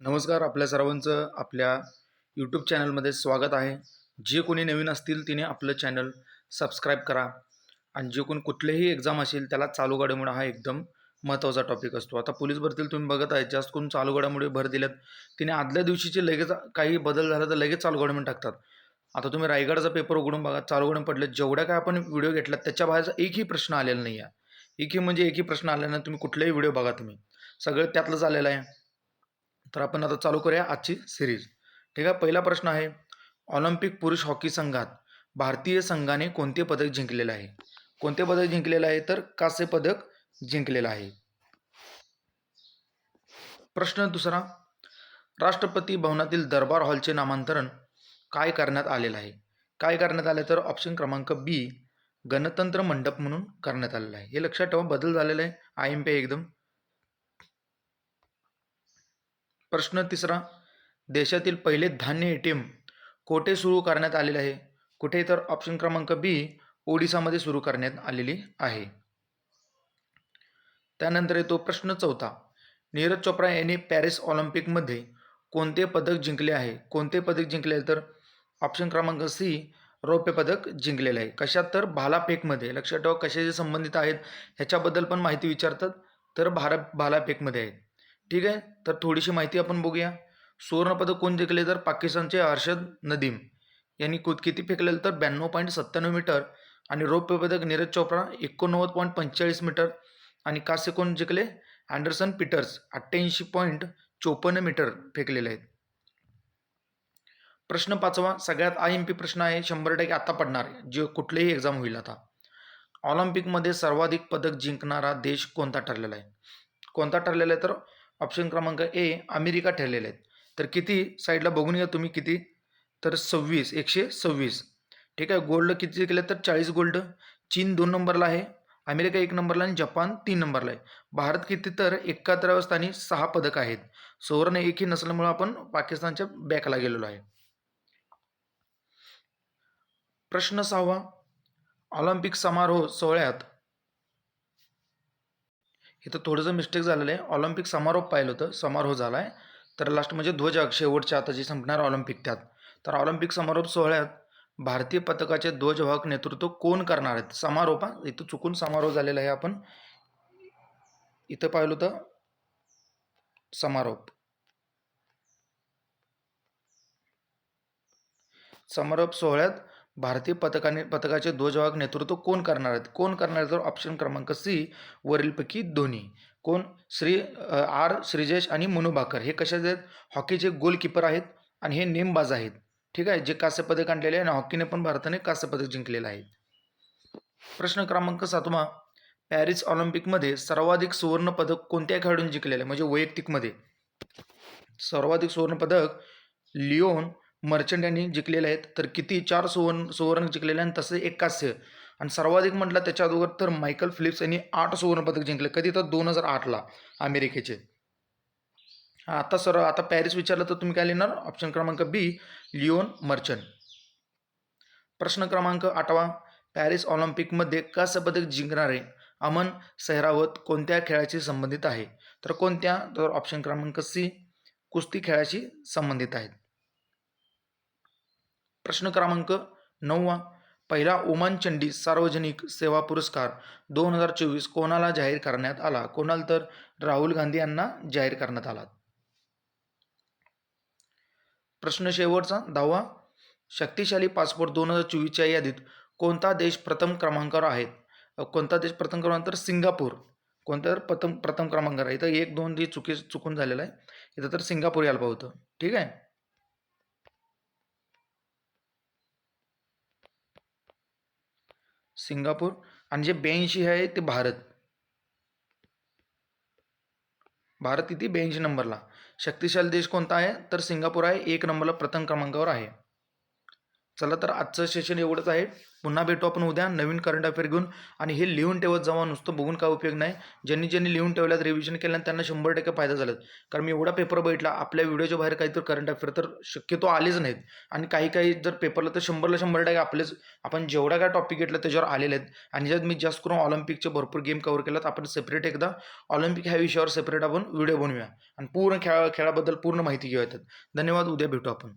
नमस्कार आपल्या सर्वांचं आपल्या यूट्यूब चॅनलमध्ये स्वागत आहे. जे कोणी नवीन असतील तिने आपलं चॅनल सबस्क्राईब करा. आणि जे कोण कुठलेही एक्झाम असेल त्याला चालू घडामोड हा एकदम महत्त्वाचा टॉपिक असतो. आता पोलीस भरतील तुम्ही बघत आहे जास्त करून चालू घडामोडी भर दिल्यात तिने आदल्या दिवशीचे लगेच काही बदल झाला तर लगेच चालू घडामोड टाकतात. आता तुम्ही रायगडचा पेपर उघडून बघा चालू घडून पडले जेवढ्या काय आपण व्हिडिओ घेतलात त्याच्या बाहेरचा एकही प्रश्न आलेला नाही आहे एकही म्हणजे एकही प्रश्न आलेला नाही तुम्ही कुठलेही व्हिडिओ बघा तुम्ही. सगळं त्यातलंच आलेलं आहे. तर आपण आता चालू करूया आजची सिरीज ठीक आहे पहिला प्रश्न आहे ऑलिम्पिक पुरुष हॉकी संघात भारतीय संघाने कोणते पदक जिंकलेले आहे? कोणते पदक जिंकलेलं आहे? तर कांस्य पदक जिंकलेलं आहे. प्रश्न दुसरा राष्ट्रपती भवनातील दरबार हॉलचे नामांतरण काय करण्यात आलेलं आहे? काय करण्यात आलं तर ऑप्शन क्रमांक बी गणतंत्र मंडप म्हणून करण्यात आलेलं आहे. हे लक्षात ठेवा बदल झालेला आहे. आय एम पी एकदम. प्रश्न तिसरा देशातील पहिले धान्य ए टी एम कोठे सुरू करण्यात आलेले आहे? कुठे? तर ऑप्शन क्रमांक बी ओडिसामध्ये सुरू करण्यात आलेली आहे. त्यानंतर येतो प्रश्न चौथा. नीरज चोप्रा यांनी पॅरिस ऑलिम्पिकमध्ये कोणते पदक जिंकले आहे? कोणते पदक जिंकले तर ऑप्शन क्रमांक सी रौप्य पदक जिंकलेलं आहे. कशात? तर भालाफेकमध्ये. लक्षात ठेवा कशाशी संबंधित आहेत? ह्याच्याबद्दल पण माहिती विचारतात तर भारत भालाफेकमध्ये आहे ठीक आहे? तर थोडीशी माहिती आपण बघूया. सुवर्णपदक कोण जिंकले तर पाकिस्तानचे अर्शद नदीम. यांनी कुत किती फेकलेलं तर ब्याण्णव पॉईंट सत्त्याण्णव मीटर आणि रौप्य पदक नीरज चोप्रा एकोणनव्वद पॉईंट पंचेचाळीस मीटर आणि कांस्य कोण जिंकले? अँडरसन पीटर्स अठ्ठ्याऐंशी पॉईंट चोपन्न मीटर फेकलेले आहेत. प्रश्न पाचवा सगळ्यात आय एम पी प्रश्न आहे शंभर टक्के आता पडणार जे कुठलेही एक्झाम होईल आता. ऑलिम्पिकमध्ये सर्वाधिक पदक जिंकणारा देश कोणता ठरलेला आहे? कोणता ठरलेला आहे तर ऑप्शन क्रमांक ए अमेरिका ठरलेले आहेत. तर किती साईडला बघून घ्या तुम्ही किती? तर सव्वीस एकशे सव्वीस. ठीक आहे गोल्ड किती केलं तर चाळीस गोल्ड. चीन दोन नंबरला आहे अमेरिका एक नंबरला आणि जपान तीन नंबरला आहे. भारत किती तर एकाहत्तराव्या स्थानी सहा पदक आहेत. सुवर्ण एकही नसल्यामुळे आपण पाकिस्तानच्या बॅकला गेलेलो आहे. प्रश्न सहावा. ऑलिम्पिक समारोह सोहळ्यात इथं थोडंसं मिस्टेक झालेलं आहे. ऑलिम्पिक समारोह पाहिलं होतं. समारोह झाला आहे तर लास्ट म्हणजे ध्वजाक शेवटच्या आता जी संपणार ऑलिम्पिक त्यात. तर ऑलिम्पिक समारोह सोहळ्यात भारतीय पथकाचे ध्वजवाहक नेतृत्व कोण करणार आहेत? समारोप हा? इथं चुकून समारोह झालेला आहे. आपण इथं पाहिलं होतं. समारोप. समारोप सोहळ्यात भारतीय पथकाने पथकाचे ध्वजवाहक नेतृत्व कोण करणार आहेत? कोण करणार आहेत? तर ऑप्शन क्रमांक सी वरीलपैकी दोन्ही. कोण? श्री आर श्रीजेश आणि मनु भाकर. हे कशाचे आहेत? हॉकीचे गोलकीपर आहेत आणि हे नेमबाज आहेत. ठीक आहे? जे कांस्य पदक आणलेले आहे आणि हॉकीने पण भारताने कांस्य पदक जिंकलेलं आहे. प्रश्न क्रमांक सातवा. पॅरिस ऑलिम्पिकमध्ये सर्वाधिक सुवर्ण पदक कोणत्या खेळाडूंनी जिंकलेलं आहे? म्हणजे वैयक्तिकमध्ये. सर्वाधिक सुवर्ण पदक लिओन मर्चंट यांनी जिंकलेले आहेत तर किती? चार सुवर्ण सुवर्ण जिंकलेले आणि तसे एक कास्य. आणि सर्वाधिक म्हटलं त्याच्या अगोदर तर मायकल फिलिप्स यांनी आठ सुवर्णपदक जिंकले. कधी तर दोन हजार आठला अमेरिकेचे. हा, आता सर आता पॅरिस विचारलं तर तुम्ही काय लिहिणार? ऑप्शन क्रमांक बी लिओन मर्चंट. प्रश्न क्रमांक आठवा. पॅरिस ऑलिम्पिकमध्ये कांस्य पदक जिंकणारे अमन सहरावत कोणत्या खेळाशी संबंधित आहे? तर कोणत्या? तर ऑप्शन क्रमांक सी कुस्ती खेळाशी संबंधित आहेत. प्रश्न क्रमांक नववा. पहिला ओमान चंडी सार्वजनिक सेवा पुरस्कार दोन हजार चोवीस कोणाला जाहीर करण्यात आला? कोणाला तर राहुल गांधी यांना जाहीर करण्यात आला. प्रश्न शेवटचा दहावा. शक्तिशाली पासपोर्ट दोन हजार चोवीसच्या यादीत कोणता देश प्रथम क्रमांकावर आहेत कोणता देश प्रथम क्रमांक? तर सिंगापूर. कोणता तर प्रथम प्रथम क्रमांकावर आहे? इथं एक दोन दिवस चुकी चुकून झालेलं आहे इथं तर सिंगापूर यायला पाहिजे होतं. ठीक आहे? सिंगापूर आणि जे ब्याऐंशी आहे ते भारत. भारत किती? ब्याऐंशी नंबरला. शक्तिशाली देश कोणता आहे? तर सिंगापूर आहे एक नंबरला प्रथम क्रमांकावर आहे. चला तर आजचं सेशन एवढंच आहे. पुन्हा भेटू आपण उद्या नवीन करंट अफेअर घेऊन. आणि हे लिहून ठेवत जावा नुसतं बघून काय उपयोग नाही. ज्यांनी ज्यांनी लिहून ठेवल्यात रिव्हिजन केल्यानं त्यांना शंभर टक्के फायदा झाला. कारण मी एवढा पेपर बघितला आपल्या व्हिडिओच्या बाहेर काहीतरी करंट अफेअर तर शक्यतो आलेच नाहीत. आणि काही काही जर पेपरला तर शंभरला शंभर टक्के आपलेच आपण जेवढा काय टॉपिक घेतलं त्याच्यावर आलेले आहेत. आणि ज्यात मी जास्त करून ऑलिम्पिकचे भरपूर गेम कवर केलात आपण सेपरेट एकदा ऑलिम्पिक ह्या विषयावर सेपरेट आपण व्हिडिओ बनवूया. आणि पूर्ण खेळा खेळाबद्दल पूर्ण माहिती घेऊया धन्यवाद उद्या भेटू आपण.